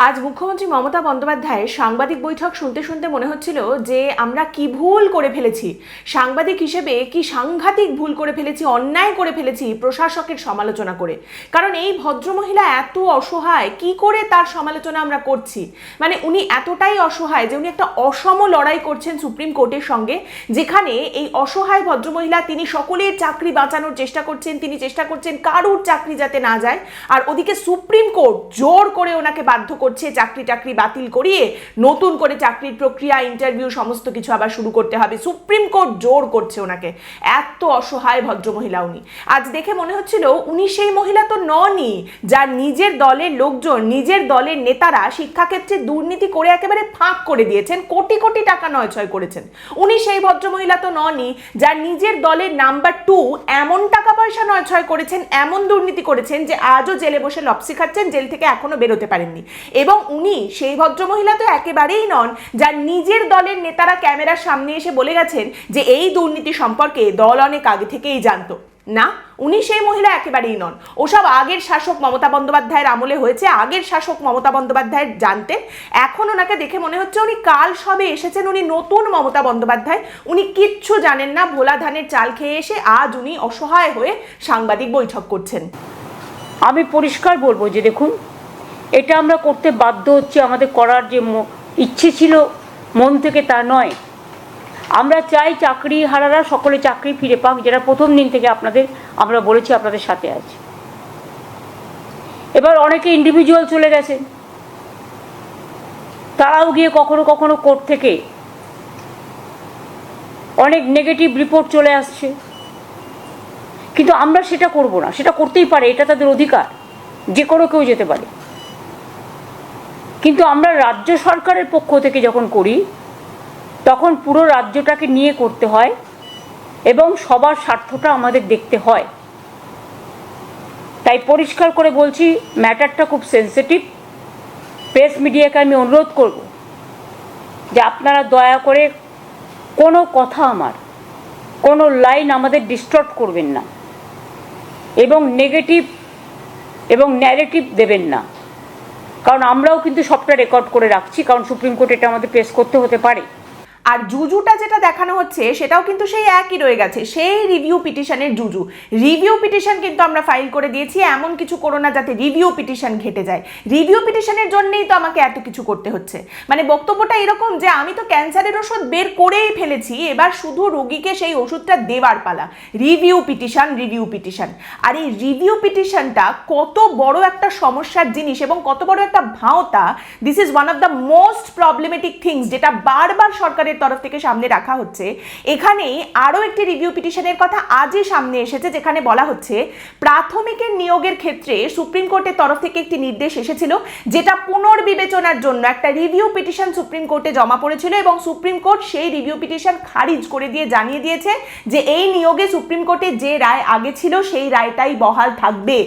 আজ মুখ্যমন্ত্রী মমতা বন্দ্যোপাধ্যায়ের সাংবাদিক বৈঠক শুনতে শুনতে মনে হচ্ছিল যে আমরা কি ভুল করে ফেলেছি। সাংবাদিক হিসেবে কি সাংঘাতিক ভুল করে ফেলেছি, অন্যায় করে ফেলেছি প্রশাসকের সমালোচনা করে। কারণ এই ভদ্রমহিলা এত অসহায়, কি করে তার সমালোচনা আমরা করছি? মানে উনি এতটাই অসহায় যে উনি একটা অসম লড়াই করছেন সুপ্রিম কোর্টের সঙ্গে, যেখানে এই অসহায় ভদ্রমহিলা তিনি সকলের চাকরি বাঁচানোর চেষ্টা করছেন, তিনি চেষ্টা করছেন কারুর চাকরি যাতে না যায়। আর ওদিকে সুপ্রিম কোর্ট জোর করে ওনাকে বাধ্য করছে, চাকরি টাকরি বাতিল করিয়ে নতুন করে চাকরির প্রক্রিয়া ইন্টারভিউ সমস্ত কিছু আবার শুরু করতে হবে। সুপ্রিম কোর্ট জোর করছে ওনাকে। এত অসহায় ভদ্রমহিলা উনি। আজ দেখে মনে হচ্ছিল উনি সেই মহিলা তো ননই, যার নিজের দলের লোকজন, নিজের দলের নেতারা শিক্ষাক্ষেত্রে দুর্নীতি করে একেবারে ফাঁক করে দিয়েছেন, কোটি কোটি টাকা নয় ছয় করেছেন। উনি সেই ভদ্রমহিলা তো ননই, যার নিজের দলের নাম্বার টু এমন টাকা পয়সা নয় ছয় করেছেন, এমন দুর্নীতি করেছেন যে আজও জেলে বসে লপসি খাচ্ছেন, জেল থেকে এখনও বেরোতে পারেননি। এবং উনি সেই ভদ্রমহিলা তো একেবারেই নন, যার নিজের দলের নেতারা ক্যামেরার সামনে এসে বলে গেছেন যে এই দুর্নীতি সম্পর্কে দল অনেক আগে থেকেই জানতো। না, উনি সেই মহিলা একেবারেই নন। ওসব আগের শাসক মমতা বন্দ্যোপাধ্যায়ের আমলে হয়েছে, আগের শাসক মমতা বন্দ্যোপাধ্যায় জানতেন। এখন ওনাকে দেখে মনে হচ্ছে উনি কাল সবে এসেছেন, উনি নতুন মমতা বন্দ্যোপাধ্যায়। উনি কিচ্ছু জানেন না, ভোলা ধানের চাল খেয়ে এসে আজ উনি অসহায় হয়ে সাংবাদিক বৈঠক করছেন। আমি পরিষ্কার বলব যে দেখুন এটা আমরা করতে বাধ্য হচ্ছে, আমাদের করার যে ইচ্ছে ছিল, মন থেকে তা নয়। আমরা চাই চাকরি হারারা সকলে চাকরি ফিরে পাক, যেটা প্রথম দিন থেকে আপনাদের, আমরা বলেছি আপনাদের সাথে আছে। এবার অনেকে ইন্ডিভিজুয়াল চলে গেছে। তারাও গিয়ে কখনো কখনো কোর্ট থেকে অনেক নেগেটিভ রিপোর্ট চলে আসছে। কিন্তু আমরা সেটা করব না, সেটা করতেই পারে, এটা তাদের অধিকার। যে কোনো কেউ যেতে পারে। কিন্তু আমরা রাজ্য সরকারের পক্ষ থেকে যখন করি, তখন পুরো রাজ্যটাকে নিয়ে করতে হয় এবং সবার স্বার্থটা আমাদের দেখতে হয়। তাই পরিষ্কার করে বলছি, ম্যাটারটা খুব সেন্সিটিভ। প্রেস মিডিয়াকে আমি অনুরোধ করব যে আপনারা দয়া করে কোনো কথা আমার, কোনো লাইন আমাদের ডিস্টর্ব করবেন না এবং নেগেটিভ এবং ন্যারেটিভ দেবেন না। কারণ আমরাও কিন্তু সবটা রেকর্ড করে রাখছি, কারণ সুপ্রিম কোর্ট এটা আমাদের পেশ করতে হতে পারে। আর জুজুটা যেটা দেখানো হচ্ছে, সেটাও কিন্তু সেই একই রয়ে গেছে, সেই রিভিউ পিটিশনের জুজু। রিভিউ পিটিশন কিন্তু আমরা ফাইল করে দিয়েছি, এমন কিছু করো না যাতে রিভিউ পিটিশন ঘেটে যায়। রিভিউ পিটিশনের জন্যেই তো আমাকে এত কিছু করতে হচ্ছে। মানে বক্তব্যটা এরকম যে, আমি তো ক্যান্সারের ওষুধ বের করেই ফেলেছি, এবার শুধু রোগীকে সেই ওষুধটা দেওয়ার পালা। রিভিউ পিটিশন রিভিউ পিটিশন আর এই রিভিউ পিটিশনটা কত বড় একটা সমস্যার জিনিস এবং কত বড় একটা ভাওতা this is one of the most problematic things যেটা বারবার সরকারের তরফ থেকে সামনে রাখা হচ্ছে। এখানে আরও একটি রিভিউ পিটিশনের কথা আজই সামনে এসেছে, যেখানে বলা হচ্ছে, প্রাথমিকের নিয়োগের ক্ষেত্রে সুপ্রিম কোর্টের তরফ থেকে একটি নির্দেশ এসেছিল, যেটা পুনর্বিবেচনার জন্য একটা রিভিউ পিটিশন সুপ্রিম কোর্টে জমা পড়েছিল এবং সুপ্রিম কোর্ট সেই রিভিউ পিটিশন খারিজ করে দিয়ে জানিয়ে দিয়েছে যে এই নিয়োগে সুপ্রিম কোর্টে যে রায় আগে ছিল সেই রায়টাই বহাল থাকবে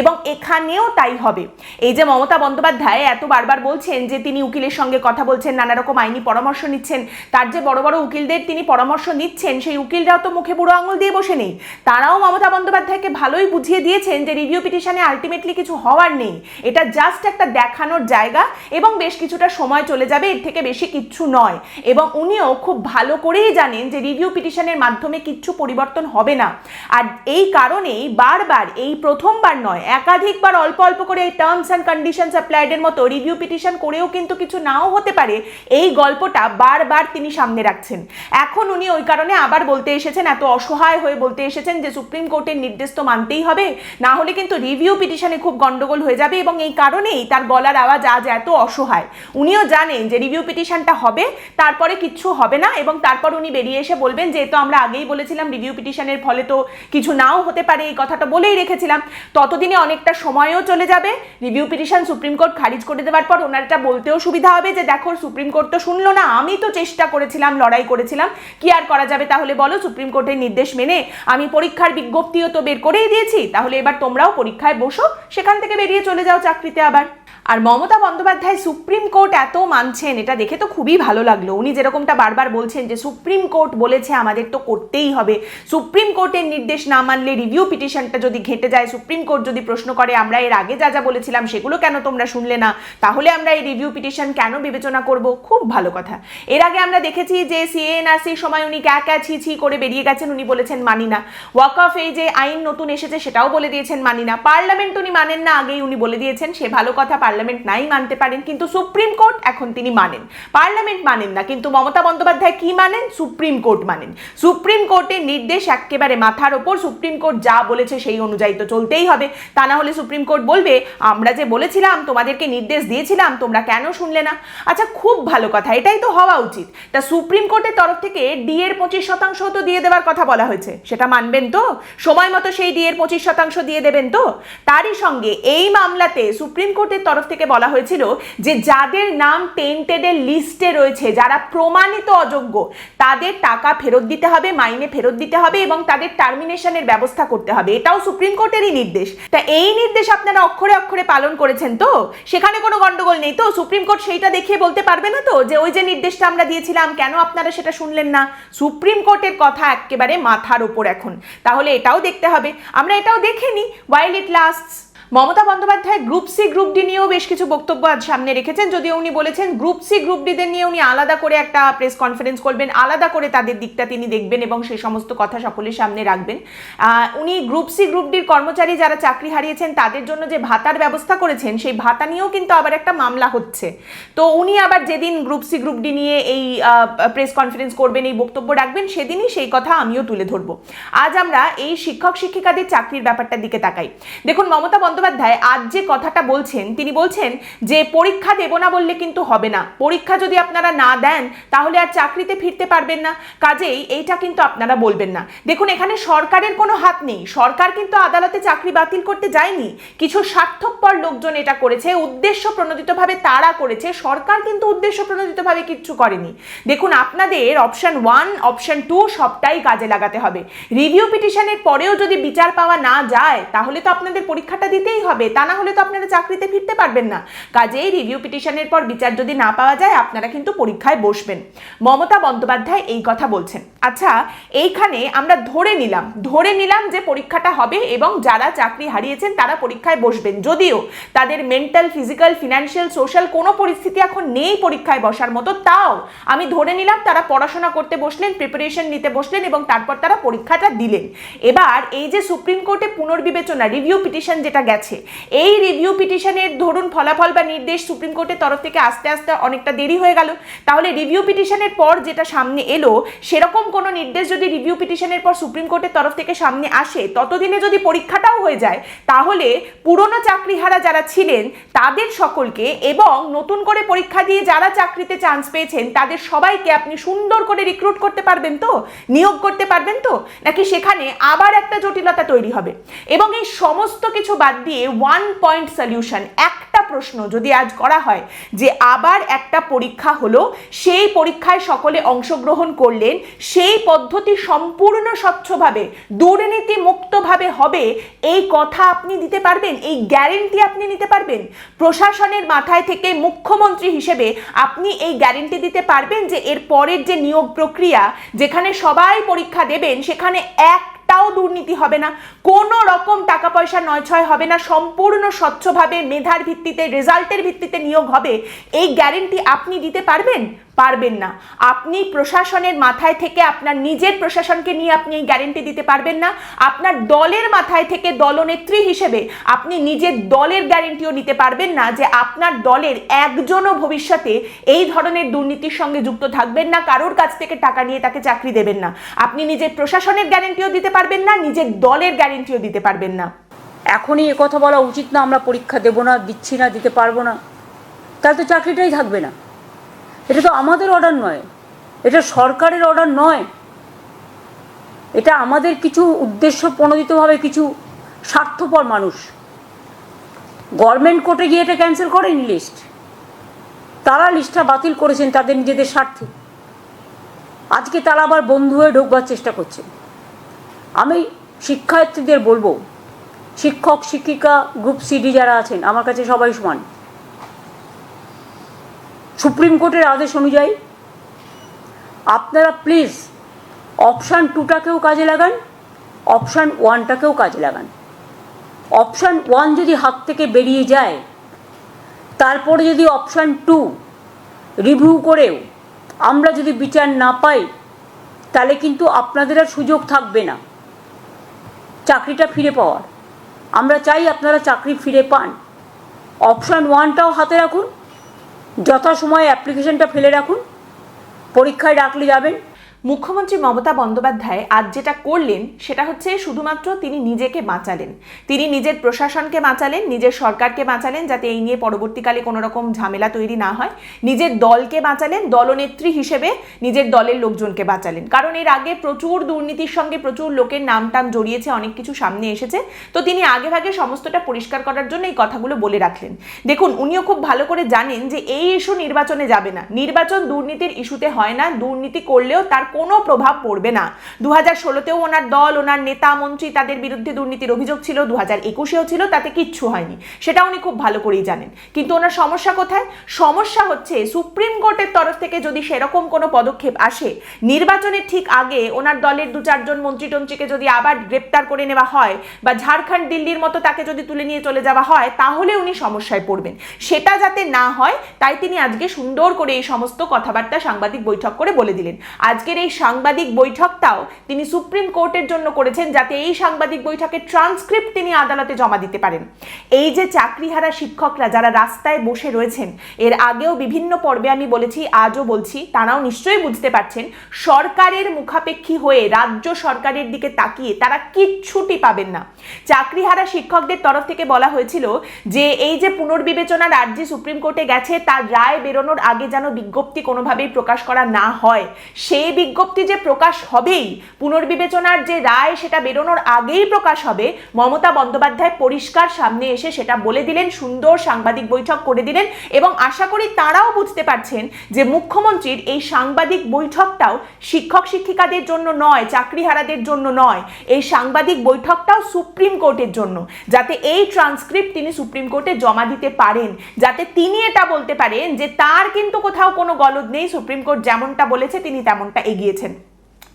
এবং এখানেও তাই হবে। এই যে মমতা বন্দ্যোপাধ্যায় এত বারবার বলছেন যে তিনি উকিলের সঙ্গে কথা বলছেন, নানা রকম আইনি পরামর্শ নিচ্ছেন তার যে বড় বড় উকিলদের তিনি পরামর্শ নিচ্ছেন, সেই উকিলরাও তো মুখে বুড়ো আঙুল দিয়ে বসে নেই। তারাও মমতা বন্দ্যোপাধ্যায়কে ভালোই বুঝিয়ে দিয়েছেন যে রিভিউ পিটিশনে আলটিমেটলি কিছু হওয়ার নেই। এটা জাস্ট একটা দেখানোর জায়গা এবং বেশ কিছুটা সময় চলে যাবে, এর থেকে বেশি কিচ্ছু নয়। এবং উনিও খুব ভালো করেই জানেন যে রিভিউ পিটিশনের মাধ্যমে কিচ্ছু পরিবর্তন হবে না। আর এই কারণেই বারবার, এই প্রথমবার নয়, একাধিকবার অল্প অল্প করে এই টার্মস অ্যান্ড কন্ডিশনস অ্যাপ্লাইডের মতো রিভিউ পিটিশন করেও কিন্তু কিছু নাও হতে পারে। এই গল্পটা বারবার তিনি সামনে রাখছেন। এখন উনি ওই কারণে আবার বলতে এসেছেন, এত অসহায় হয়ে বলতে এসেছেন যে সুপ্রিম কোর্টের নির্দেশ তো মানতেই হবে। না হলে কিন্তু রিভিউ পিটিশনে খুব গন্ডগোল হয়ে যাবে এবং এই কারণেই তার গলার আওয়াজ আজ এত অসহায়। উনিও জানেন যে রিভিউ পিটিশনটা হবে, তারপরে কিচ্ছু হবে না এবং তারপর উনি বেরিয়ে এসে বলবেন যে তো আমরা আগেই বলেছিলাম রিভিউ পিটিশনের ফলে তো কিছু নাও হতে পারে, এই কথাটা বলেই রেখেছিলাম। ততদিনে অনেকটা সময়ও চলে যাবে। রিভিউ পিটিশন সুপ্রিম কোর্ট খারিজ করে দেওয়ার পর ওনারটা বলতেও সুবিধা হবে যে, দেখো, সুপ্রিম কোর্ট তো শুনলো না, আমি তো চেষ্টা করেছিলাম, লড়াই করেছিলাম। কি আর করা যাবে তাহলে বলো? সুপ্রিম কোর্টের নির্দেশ মেনে আমি পরীক্ষার বিজ্ঞপ্তিও তো বের করেই দিয়েছি। তাহলে এবার তোমরাও পরীক্ষায় বসো, সেখান থেকে বেরিয়ে চলে যাও চাকরিতে আবার। আর মমতা বন্দ্যোপাধ্যায় সুপ্রিম কোর্ট এত মানছেন, এটা দেখে তো খুবই ভালো লাগল। উনি যেরকমটা বারবার বলছেন যে, সুপ্রিম কোর্ট বলেছে আমাদের তো করতেই হবে। সুপ্রিম কোর্টের নির্দেশ না মানলে রিভিউ পিটিশনটা যদি ঘেটে যায়, সুপ্রিম কোর্ট যদি প্রশ্ন করে, আমরা এর আগে যা যা বলেছিলাম সেগুলো কেন তোমরা শুনলে না? তাহলে আমরা এই রিভিউ পিটিশন কেন বিবেচনা করব? খুব ভালো কথা। এর আগে আমরা দেখেছি যে সিএনআরসির সময় উনি ক্যা ক্যা ছি ছি করে বেরিয়ে গেছেন, উনি বলেছেন মানি না। ওয়াক অফ এই যে আইন নতুন এসেছে, সেটাও বলে দিয়েছেন মানি না। পার্লামেন্ট উনি মানেন না, আগেই উনি বলে দিয়েছেন, সে ভালো কথা পার্লামেন্ট নাই মানতে পারেন, কিন্তু সুপ্রিম কোর্ট এখন তিনি মানেন। পার্লামেন্ট মানেন না, কিন্তু মমতা বন্দ্যোপাধ্যায় কি মানেন? সুপ্রিম কোর্ট মানেন। সুপ্রিম কোর্টের নির্দেশ একেবারে মাথার ওপর, সুপ্রিম কোর্ট যা বলেছে সেই অনুযায়ী তো চলতেই হবে। তা না হলে সুপ্রিম কোর্ট বলবে, আমরা যে বলেছিলাম, তোমাদেরকে নির্দেশ দিয়েছিলাম, তোমরা কেন শুনলে না? আচ্ছা খুব ভালো কথা, এটাই তো হওয়া উচিত। তা সুপ্রিম কোর্টের তরফ থেকে ডি এর পঁচিশ শতাংশ তো দিয়ে দেওয়ার কথা বলা হয়েছে, সেটা মানবেন তো? সময় মতো সেই ডি এর পঁচিশ শতাংশ দিয়ে দেবেন তো? তারই সঙ্গে এই মামলাতে সুপ্রিম কোর্টের তরফ থেকে বলা হয়েছিল যে যাদের নাম টেন্টেডের লিস্টে রয়েছে, যারা প্রমাণিত অযোগ্য, তাদের টাকা ফেরত দিতে হবে, মাইনে ফেরত দিতে হবে এবং তাদের টার্মিনেশনের ব্যবস্থা করতে হবে। এটাও সুপ্রিম কোর্টেরই নির্দেশ। তা এই নির্দেশ আপনারা অক্ষরে অক্ষরে পালন করেছেন তো? সেখানে কোনো গন্ডগোল নেই তো? সুপ্রিম কোর্ট সেইটা দেখিয়ে বলতে পারবে না তো? যে ওই যে নির্দেশটা আমরা দিয়েছিলাম, কেন আপনারা সেটা শুনলেন না? সুপ্রিম কোর্টের কথা একেবারে মাথার ওপর এখন। তাহলে এটাও দেখতে হবে। আমরা এটাও দেখে নিই। While it lasts Mamata Bandyopadhyay group C, group D নিয়েও বেশ কিছু বক্তব্য আজ সামনে রেখেছেন। যদিও উনি বলেছেন, গ্রুপ সি, গ্রুপ ডিদের নিয়ে উনি আলাদা করে একটা প্রেস কনফারেন্স করবেন, আলাদা করে তাদের দিকটা তিনি দেখবেন এবং সেই সমস্ত কথা সকলের সামনে রাখবেন। উনি গ্রুপ সি, গ্রুপ ডির কর্মচারী যারা চাকরি হারিয়েছেন, তাদের জন্য যে ভাতার ব্যবস্থা করেছেন, সেই ভাতা নিয়েও কিন্তু আবার একটা মামলা হচ্ছে। তো উনি আবার যেদিন গ্রুপ সি, গ্রুপ ডি নিয়ে এই প্রেস কনফারেন্স করবেন, এই বক্তব্য রাখবেন, সেদিনই সেই কথা আমিও তুলে ধরবো। আজ আমরা এই শিক্ষক শিক্ষিকাদের চাকরির ব্যাপারটার দিকে তাকাই। দেখুন, মমতা বন্দ্যোপাধ্যায় আজ যে কথাটা বলছেন, তিনি বলছেন যে পরীক্ষা দেব না বললে কিন্তু হবে না। পরীক্ষা যদি আপনারা না দেন, তাহলে আর চাকরিতে ফিরতে পারবেন না। কাজেই এইটা কিন্তু আপনারা বলবেন না। দেখুন, এখানে সরকারের কোনো হাত নেই। সরকার কিন্তু আদালতে চাকরি বাতিল করতে যায়নি। কিছু স্বার্থপর লোকজন এটা করেছে, উদ্দেশ্য প্রণোদিতভাবে তারা করেছে। সরকার কিন্তু উদ্দেশ্য প্রণোদিতভাবে কিচ্ছু করেনি। দেখুন, আপনাদের অপশন ওয়ান, অপশন টু সবটাই কাজে লাগাতে হবে। রিভিউ পিটিশনের পরেও যদি বিচার পাওয়া না যায়, তাহলে তো আপনাদের পরীক্ষাটা দিতেই হবে। তা না হলে তো আপনারা চাকরিতে ফিরতে পারবেন না। কাজেই রিভিউ পিটিশনের পর বিচার যদি না পাওয়া যায়, আপনারা কিন্তু পরীক্ষায় বসবেন। মমতা বন্দ্যোপাধ্যায় এই কথা বলছেন। আচ্ছা এইখানে আমরা ধরে নিলাম ধরে নিলাম যে পরীক্ষাটা হবে এবং যারা চাকরি হারিয়েছেন তারা পরীক্ষায় বসবেন। যদিও তাদের মেন্টাল ফিজিক্যাল ফিনান্সিয়াল সোশ্যাল কোনো পরিস্থিতি এখন নেই পরীক্ষায় বসার মতো, তাও আমি ধরে নিলাম তারা পড়াশোনা করতে বসলেন প্রিপারেশন নিতে বসলেন এবং তারপর তারা পরীক্ষাটা দিলেন। এবার এই যে সুপ্রিম কোর্টে পুনর্বিবেচনা রিভিউ পিটিশন যেটা গেছে। এই রিভিউ পিটিশনের ধরুন ফলাফল বা নির্দেশ সুপ্রিম কোর্টের তরফ থেকে আস্তে আস্তে অনেকটা দেরি হয়ে গেল। তাহলে রিভিউ পিটিশনের পর যেটা সামনে এলো, সেরকম কোনো নির্দেশ যদি রিভিউ পিটিশনের পর সুপ্রিম কোর্টের তরফ থেকে সামনে আসে, ততদিনে যদি পরীক্ষাটাও হয়ে যায়, তাহলে পুরনো চাকরিহারা যারা ছিলেন, তাদের সকলকে এবং নতুন করে পরীক্ষা দিয়ে যারা চাকরিতে চান্স পেয়েছেন, তাদের সবাইকে আপনি সুন্দর করে রিক্রুট করতে পারবেন তো? নিয়োগ করতে পারবেন তো? নাকি সেখানে আবার একটা জটিলতা তৈরি হবে? এবং এই সমস্ত কিছু বাদ দিয়ে ওয়ান পয়েন্ট সলিউশন একটা প্রশ্ন যদি আজ করা হয় যে আবার একটা পরীক্ষা হলো, সেই পরীক্ষায় সকলে অংশগ্রহণ করলেন, সেই পদ্ধতি সম্পূর্ণ স্বচ্ছভাবে দুর্নীতি মুক্তভাবে হবে, এই কথা আপনি দিতে পারবেন? এই গ্যারেন্টি আপনি নিতে পারবেন? প্রশাসনের মাথায় থেকে মুখ্যমন্ত্রী হিসেবে আপনি এই গ্যারেন্টি দিতে পারবেন যে এর পরের যে নিয়োগ প্রক্রিয়া, যেখানে সবাই পরীক্ষা দেবেন, সেখানে একটাও দুর্নীতি হবে না। কোনো রকম টাকা পয়সা নয় ছয় হবে না। সম্পূর্ণ স্বচ্ছভাবে মেধার ভিত্তিতে, রেজাল্টের ভিত্তিতে নিয়োগ হবে। এই গ্যারেন্টি আপনি দিতে পারবেন? পারবেন না। আপনি প্রশাসনের মাথায় থেকে আপনার নিজের প্রশাসনকে নিয়ে আপনি এই গ্যারেন্টি দিতে পারবেন না। আপনার দলের মাথায় থেকে দলনেত্রী হিসেবে আপনি নিজের দলের গ্যারেন্টিও নিতে পারবেন না যে আপনার দলের একজনও ভবিষ্যতে এই ধরনের দুর্নীতির সঙ্গে যুক্ত থাকবেন না, কারোর কাছ থেকে টাকা নিয়ে তাকে চাকরি দেবেন না। আপনি নিজের প্রশাসনের গ্যারেন্টিও দিতে পারবেন না, নিজের দলের গ্যারেন্টিও দিতে পারবেন না। এখনই কথা বলা উচিত না, আমরা পরীক্ষা দেবো না, দিচ্ছি না, দিতে পারব না। তাহলে তো চাকরিটাই থাকবে না। এটা তো আমাদের অর্ডার নয়। এটা সরকারের অর্ডার নয়। এটা আমাদের কিছু উদ্দেশ্য প্রণোদিতভাবে কিছু স্বার্থপর মানুষ। গভর্নমেন্ট কোর্টে গিয়ে এটা ক্যান্সেল করেনি লিস্ট তারা লিস্টটা বাতিল করেছেন তাদের নিজেদের স্বার্থে। আজকে তারা আবার বন্ধু হয়ে ঢোকবার চেষ্টা করছে। আমি শিক্ষার্থীদের বলব, শিক্ষক, শিক্ষিকা গ্রুপ সিডি যারা আছেন, আমার কাছে সবাই সমান। সুপ্রিম কোর্টের আদেশ অনুযায়ী, আপনারা প্লিজ অপশান টুটাকেও কাজে লাগান অপশান ওয়ানটাকেও কাজে লাগান। অপশান ওয়ান যদি হাত থেকে বেরিয়ে যায়, তারপরে যদি অপশান টু রিভিউ করেও আমরা যদি বিচার না পাই, তাহলে কিন্তু আপনাদের আর সুযোগ থাকবে না। চাকরিটা ফিরে পাওয়ার। আমরা চাই আপনারা চাকরি ফিরে পান। অপশান ওয়ানটাও হাতে রাখুন। যথাসময়ে অ্যাপ্লিকেশনটা ফেলে রাখুন। পরীক্ষায় ডাকলে যাবেন। মুখ্যমন্ত্রী মমতা বন্দ্যোপাধ্যায় আজ যেটা করলেন, সেটা হচ্ছে শুধুমাত্র তিনি নিজেকে বাঁচালেন। তিনি নিজের প্রশাসনকে বাঁচালেন, নিজের সরকারকে বাঁচালেন যাতে এই নিয়ে পরবর্তীকালে কোনো রকম ঝামেলা তৈরি না হয়। নিজের দলকে বাঁচালেন, দলনেত্রী হিসেবে নিজের দলের লোকজনকে বাঁচালেন। কারণ এর আগে প্রচুর দুর্নীতির সঙ্গে প্রচুর লোকের নাম টাম জড়িয়েছে, অনেক কিছু সামনে এসেছে। তো তিনি আগে ভাগে সমস্তটা পরিষ্কার করার জন্য এই কথাগুলো বলে রাখলেন। দেখুন, উনিও খুব ভালো করে জানেন যে এই ইস্যু নির্বাচনে যাবে না। নির্বাচন দুর্নীতির ইস্যুতে হয় না, দুর্নীতি করলেও তার কোনো প্রভাব পড়বে না। দু হাজার ষোলোতেও ওনার দল, ওনার নেতা, মন্ত্রী তাদের বিরুদ্ধে দুর্নীতির অভিযোগ ছিল দু হাজার একুশেও ছিল, তাতে কিচ্ছু হয়নি। সেটা উনি খুব ভালো করেই জানেন। কিন্তু ওনার সমস্যা কোথায়? সমস্যা হচ্ছে সুপ্রিম কোর্টের তরফ থেকে যদি সেরকম কোনো পদক্ষেপ আসে, নির্বাচনের ঠিক আগে ওনার দলের দু চারজন মন্ত্রী টন্ত্রীকে যদি আবার গ্রেপ্তার করে নেওয়া হয় বা ঝাড়খণ্ড দিল্লির মতো তাকে যদি তুলে নিয়ে চলে যাওয়া হয়, তাহলে উনি সমস্যায় পড়বেন। সেটা যাতে না হয়, তাই তিনি আজকে সুন্দর করে এই সমস্ত কথাবার্তা সাংবাদিক বৈঠক করে বলে দিলেন। আজকের এই সাংবাদিক বৈঠকটাও তিনি সুপ্রিম কোর্টের জন্য করেছেন যাতে এই সাংবাদিক বৈঠকের ট্রান্সক্রিপ্ট তিনি আদালতে জমা দিতে পারেন। এই যে চাকরিহারা শিক্ষকরা যারা রাস্তায় বসে রয়েছেন, এর আগেও বিভিন্ন পর্বে আমি বলেছি, আজও বলছি, তারাও নিশ্চয়ই বুঝতে পারছেন, সরকারের মুখাপেক্ষী হয়ে রাজ্য সরকারের দিকে তাকিয়ে তারা কিচ্ছুটি পাবেন না। চাকরিহারা শিক্ষকদের তরফ থেকে বলা হয়েছিল যে, এই যে পুনর্বিবেচনার আর্জি সুপ্রিম কোর্টে গেছে, তার রায় বেরোনোর আগে যেন বিজ্ঞপ্তি কোনোভাবেই প্রকাশ করা না হয়। সেই বিজ্ঞপ্তি যে প্রকাশ হবেই, পুনর্বিবেচনার যে রায় সেটা বেরোনোর আগেই প্রকাশ হবে, মমতা বন্দ্যোপাধ্যায় পরিষ্কার সামনে এসে সেটা বলে দিলেন, সুন্দর সাংবাদিক বৈঠক করে দিলেন এবং আশা করি তারাও বুঝতে পারছেন যে মুখ্যমন্ত্রীর এই সাংবাদিক বৈঠকটাও শিক্ষক শিক্ষিকাদের জন্য নয়, চাকরিহারাদের জন্য নয়, এই সাংবাদিক বৈঠকটাও সুপ্রিম কোর্টের জন্য, যাতে এই ট্রান্সক্রিপ্ট তিনি সুপ্রিম কোর্টে জমা দিতে পারেন, যাতে তিনি এটা বলতে পারেন যে তার কিন্তু কোথাও কোনো গলদ নেই, সুপ্রিম কোর্ট যেমনটা বলেছে তিনি তেমনটা এগিয়েছেন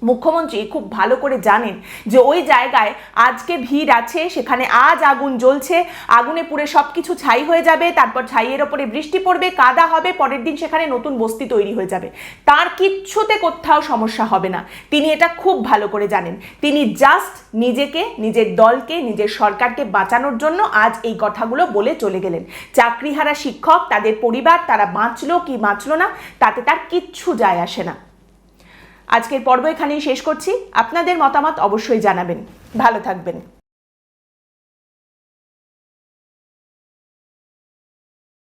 মুখ্যমন্ত্রী খুব ভালো করে জানেন যে ওই জায়গায় আজকে ভিড় আছে, সেখানে আজ আগুন জ্বলছে, আগুনে পুড়ে সব কিছু ছাই হয়ে যাবে, তারপর ছাইয়ের ওপরে বৃষ্টি পড়বে, কাদা হবে, পরের দিন সেখানে নতুন বস্তি তৈরি হয়ে যাবে। তার কিচ্ছুতে কোথাও সমস্যা হবে না। তিনি এটা খুব ভালো করে জানেন। তিনি জাস্ট নিজেকে, নিজের দলকে, নিজের সরকারকে বাঁচানোর জন্য আজ এই কথাগুলো বলে চলে গেলেন। চাকরিহারা শিক্ষক, তাদের পরিবার, তারা বাঁচলো কি বাঁচলো না, তাতে তার কিচ্ছু যায় আসে না। আজকের পর্ব এখানেই শেষ করছি। আপনাদের মতামত অবশ্যই জানাবেন। ভালো থাকবেন।